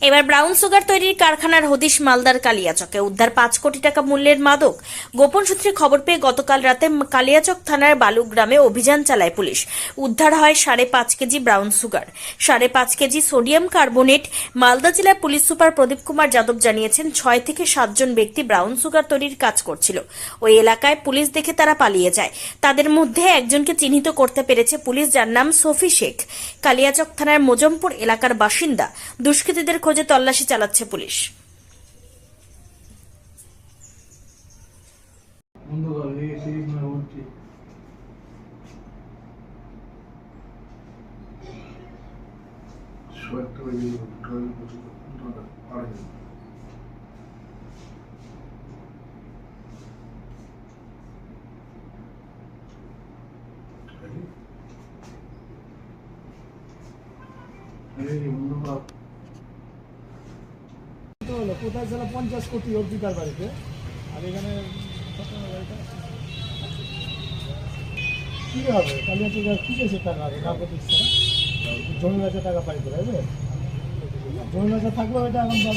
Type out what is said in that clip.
এবার brown sugar তৈরির কারখানার হদিশ মালদার কালিয়াচকে। উদ্ধার পাঁচ কোটি টাকা মূল্যের মাদক। গোপন সূত্রে খবর পেয়ে গতকাল রাতে কালিয়াচক থানার বালুক গ্রামে অভিযান চালায় পুলিশ। উদ্ধার হয় সাড়ে পাঁচ কেজি ব্রাউন সুগার। সাড়ে পাঁচ কেজি সোডিয়াম কার্বোনেট। মালদা জেলার পুলিশ সুপার প্রদীপ কুমার যাদব জানিয়েছেন, ছয় থেকে সাতজন ব্যক্তি ব্রাউন সুগার তৈরির কাজ করছিল। ওই এলাকায় পুলিশ দেখে তারা পালিয়ে যায়। তাদের মধ্যে একজনকে চিহ্নিত করতে পেরেছে পুলিশ, যার নাম সফি শেখ। কালিয়াচক থানার মোজমপুর এলাকার বাসিন্দা। দুষ্কৃতীদের খোঁজে তল্লাশি চালাচ্ছে পুলিশ। অন্ধকার হয়ে হলো, কোথায় ছিল পঞ্চাশ কোটি অর্পিতার বাড়িতে। আর এখানে কী হবে? তাহলে হচ্ছে কী আছে টাকা হবে কাউকে দিচ্ছে না? জমি বেচা টাকা পাইতে করে জমি বেচা থাকলেও এটা এখন দাম